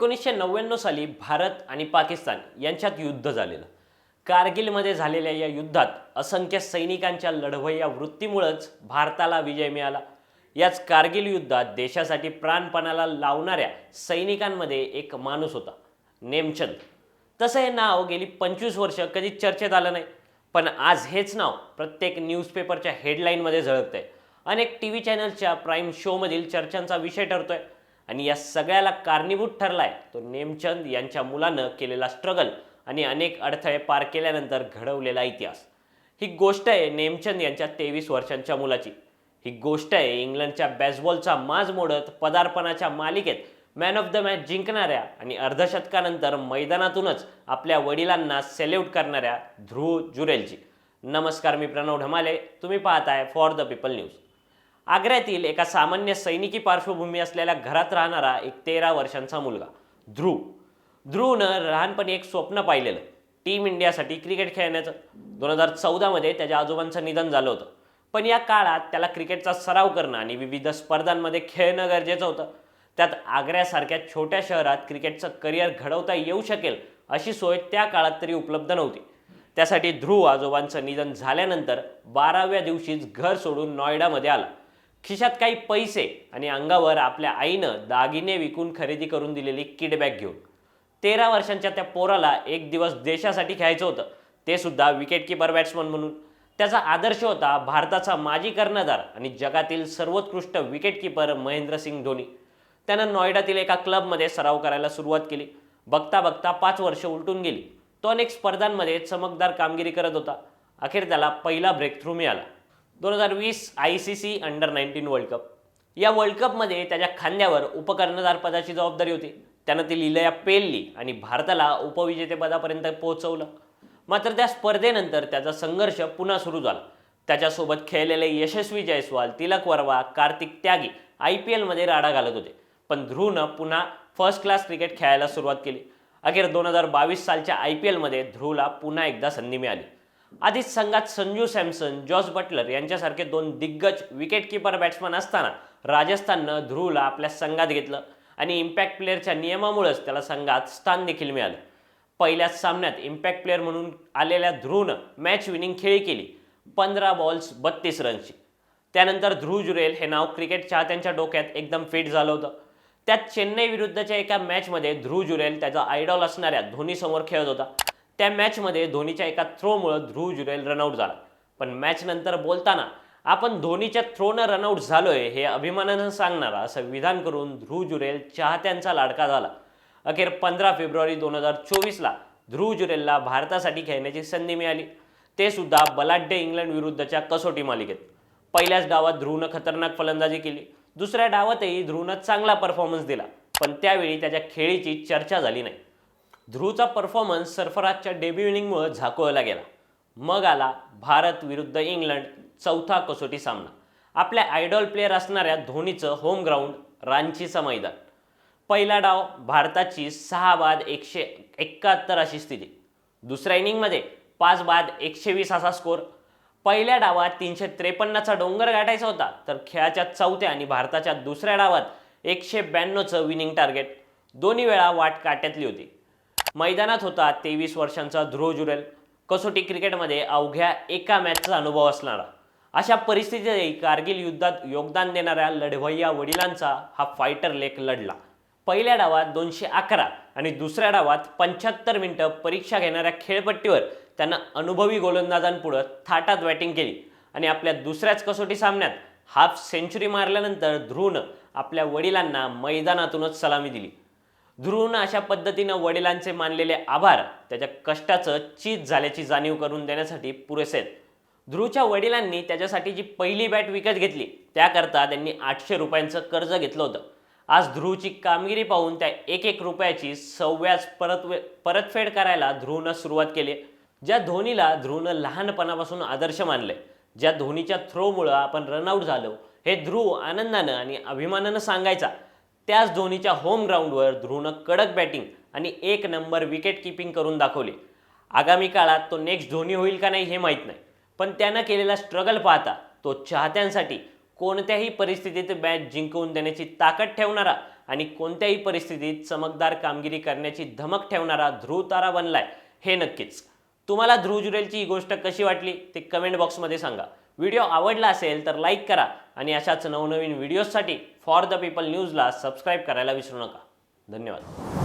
एकोणीसशे नव्याण्णव साली भारत आणि पाकिस्तान यांच्यात युद्ध झालेलं. कारगिलमध्ये झालेल्या या युद्धात असंख्य सैनिकांच्या लढवय्या वृत्तीमुळंच भारताला विजय मिळाला. याच कारगिल युद्धात देशासाठी प्राणपणाला लावणाऱ्या सैनिकांमध्ये एक माणूस होता नेमचंद. तसं हे नाव गेली पंचवीस वर्ष कधी चर्चेत आलं नाही. पण आज हेच नाव प्रत्येक न्यूजपेपरच्या हेडलाईनमध्ये झळकतंय. अनेक टी व्ही चॅनल्सच्या प्राईम शोमधील चर्चांचा विषय ठरतोय. आणि या सगळ्याला कारणीभूत ठरलाय. तो नेमचंद यांच्या मुलानं केलेला स्ट्रगल आणि अनेक अडथळे पार केल्यानंतर घडवलेला इतिहास. ही गोष्ट आहे नेमचंद यांच्या तेवीस वर्षांच्या मुलाची. ही गोष्ट आहे इंग्लंडच्या बॅसबॉलचा माज मोडत पदार्पणाच्या मालिकेत मॅन ऑफ द मॅच जिंकणाऱ्या आणि अर्धशतकानंतर मैदानातूनच आपल्या वडिलांना सेल्यूट करणाऱ्या ध्रुव जुरेलची नमस्कार मी प्रणव ढमाले. तुम्ही पाहताय फॉर द पीपल न्यूज आग्र्यातील एका सामान्य सैनिकी पार्श्वभूमी असलेल्या घरात राहणारा एक तेरा वर्षांचा मुलगा ध्रुव. ध्रुवनं लहानपणी एक स्वप्न पाहिलेलं टीम इंडियासाठी क्रिकेट खेळण्याचं. दोन हजार चौदामध्ये त्याच्या आजोबांचं निधन झालं होतं. पण या काळात त्याला क्रिकेटचा सराव करणं आणि विविध स्पर्धांमध्ये खेळणं गरजेचं होतं. त्यात आग्र्यासारख्या छोट्या शहरात क्रिकेटचं करिअर घडवता येऊ शकेल अशी सोय त्या काळात तरी उपलब्ध नव्हती. त्यासाठी ध्रुव आजोबांचं निधन झाल्यानंतर बाराव्या दिवशीच घर सोडून नॉयडामध्ये आला. खिशात काही पैसे आणि अंगावर आपल्या आईनं दागिने विकून खरेदी करून दिलेली किडबॅग घेऊन. तेरा वर्षांच्या त्या पोराला एक दिवस देशासाठी खेळायचं होतं. ते सुद्धा विकेटकीपर बॅट्समन म्हणून. त्याचा आदर्श होता भारताचा माजी कर्णधार आणि जगातील सर्वोत्कृष्ट विकेटकीपर महेंद्रसिंग धोनी. त्यानं नॉयडातील एका क्लबमध्ये सराव करायला सुरुवात केली. बघता बघता पाच वर्ष उलटून गेली. तो अनेक स्पर्धांमध्ये चमकदार कामगिरी करत होता. अखेर त्याला पहिला ब्रेक थ्रू मिळाला. दोन हजार वीस I C C under nineteen world cup या वर्ल्ड कपमध्ये त्याच्या खांद्यावर उपकर्णधार पदाची जबाबदारी होती. त्यानं ती लिलया पेलली आणि भारताला उपविजेतेपदापर्यंत पोहोचवलं. मात्र त्या स्पर्धेनंतर त्याचा संघर्ष पुन्हा सुरू झाला. त्याच्यासोबत खेळलेले यशस्वी जयस्वाल तिलक वर्मा कार्तिक त्यागी आय पी एलमध्ये राडा घालत होते. पण ध्रुवनं पुन्हा फर्स्ट क्लास क्रिकेट खेळायला सुरुवात केली. अखेर दोन हजार बावीस सालच्या आय पी एलमध्ये ध्रुवला पुन्हा एकदा संधी मिळाली. आधीच संघात संजू सॅमसन जॉस बटलर यांच्यासारखे दोन दिग्गज विकेटकीपर बॅट्समन असताना राजस्थाननं ध्रुवला आपल्या संघात घेतलं आणि इम्पॅक्ट प्लेअरच्या नियमामुळेच त्याला संघात स्थान देखील मिळालं. पहिल्याच सामन्यात इम्पॅक्ट प्लेअर म्हणून आलेल्या ध्रुवनं मॅच विनिंग खेळी केली पंधरा बॉल्स बत्तीस रन्सची त्यानंतर ध्रुव जुरेल हे नाव क्रिकेट चाहत्यांच्या डोक्यात एकदम फिट झालं होतं. त्यात चेन्नई विरुद्धच्या एका मॅचमध्ये ध्रुव जुरेल त्याचा आयडॉल असणाऱ्या धोनीसमोर खेळत होता. त्या मॅचमध्ये धोनीच्या एका थ्रोमुळं ध्रुव जुरेल रनआउट झाला. पण मॅचनंतर बोलताना आपण धोनीच्या थ्रोनं रनआउट झालोय हे अभिमानानं सांगणारा असं विधान करून ध्रुव जुरेल चाहत्यांचा लाडका झाला. अखेर पंधरा फेब्रुवारी दोन हजार चोवीसला ध्रुव जुरेलला भारतासाठी खेळण्याची संधी मिळाली. ते सुद्धा बलाढ्य इंग्लंड विरुद्धच्या कसोटी मालिकेत. पहिल्याच डावात ध्रुवनं खतरनाक फलंदाजी केली. दुसऱ्या डावातही ध्रुवनं चांगला परफॉर्मन्स दिला. पण त्यावेळी त्याच्या खेळीची चर्चा झाली नाही. ध्रुवचा परफॉर्मन्स सरफराजच्या डेब्यू इनिंगमुळे झाकोळला गेला. मग आला भारत विरुद्ध इंग्लंड चौथा कसोटी सामना. आपल्या आयडॉल प्लेअर असणाऱ्या धोनीचं होम ग्राउंड रांचीचं मैदान. पहिला डाव भारताची सहा बाद एकशे एकाहत्तर अशी स्थिती. दुसऱ्या इनिंगमध्ये पाच बाद एकशे वीस असा स्कोर पहिल्या डावात तीनशे त्रेपन्नचा डोंगर गाठायचा होता तर खेळाच्या चौथ्या आणि भारताच्या दुसऱ्या डावात एकशे ब्याण्णवचं विनिंग टार्गेट दोन्ही वेळा वाट काट्यातली होती. मैदानात होता तेवीस वर्षांचा ध्रुव जुरेल. कसोटी क्रिकेटमध्ये अवघ्या एका मॅचचा अनुभव असणारा. अशा परिस्थितीतही कारगिल युद्धात योगदान देणाऱ्या लढवय्या वडिलांचा हा फायटर लेक लढला. पहिल्या डावात दोनशे अकरा आणि दुसऱ्या डावात पंच्याहत्तर मिनिटं परीक्षा घेणाऱ्या खेळपट्टीवर त्यानं अनुभवी गोलंदाजांपुढं थाटात बॅटिंग केली. आणि आपल्या दुसऱ्याच कसोटी सामन्यात हाफ सेंचुरी मारल्यानंतर ध्रुवनं आपल्या वडिलांना मैदानातूनच सलामी दिली. ध्रुवनं अशा पद्धतीनं वडिलांचे मानलेले आभार त्याच्या कष्टाचं चीज झाल्याची जाणीव करून देण्यासाठी पुरेसे आहेत. ध्रुवच्या वडिलांनी त्याच्यासाठी जी पहिली बॅट विकत घेतली त्याकरता त्यांनी आठशे रुपयांचं कर्ज घेतलं होतं. आज ध्रुवची कामगिरी पाहून त्या एक एक रुपयाची सव्याज परत परतफेड करायला ध्रुवनं सुरुवात केली. ज्या धोनीला ध्रुवनं लहानपणापासून आदर्श मानले ज्या धोनीच्या थ्रोमुळं आपण रनआउट झालो हे ध्रुव आनंदानं आणि अभिमानानं सांगायचा. त्याच धोनीच्या होम ग्राउंडवर ध्रुवनं कडक बॅटिंग आणि एक नंबर विकेट किपिंग करून दाखवले. आगामी काळात तो नेक्स्ट धोनी होईल का नाही हे माहीत नाही. पण त्यानं केलेला स्ट्रगल पाहता तो चाहत्यांसाठी कोणत्याही परिस्थितीत बॅच जिंकवून देण्याची ताकद ठेवणारा आणि कोणत्याही परिस्थितीत चमकदार कामगिरी करण्याची धमक ठेवणारा ध्रुव तारा बनलाय हे नक्कीच. तुम्हाला ध्रुव जुरेलची ही गोष्ट कशी वाटली ते कमेंट बॉक्समध्ये सांगा. व्हिडिओ आवडला असेल तर लाईक करा. आणि अशाच नवनवीन व्हिडिओजसाठी फॉर द पीपल न्यूजला सबस्क्राईब करायला विसरू नका. धन्यवाद.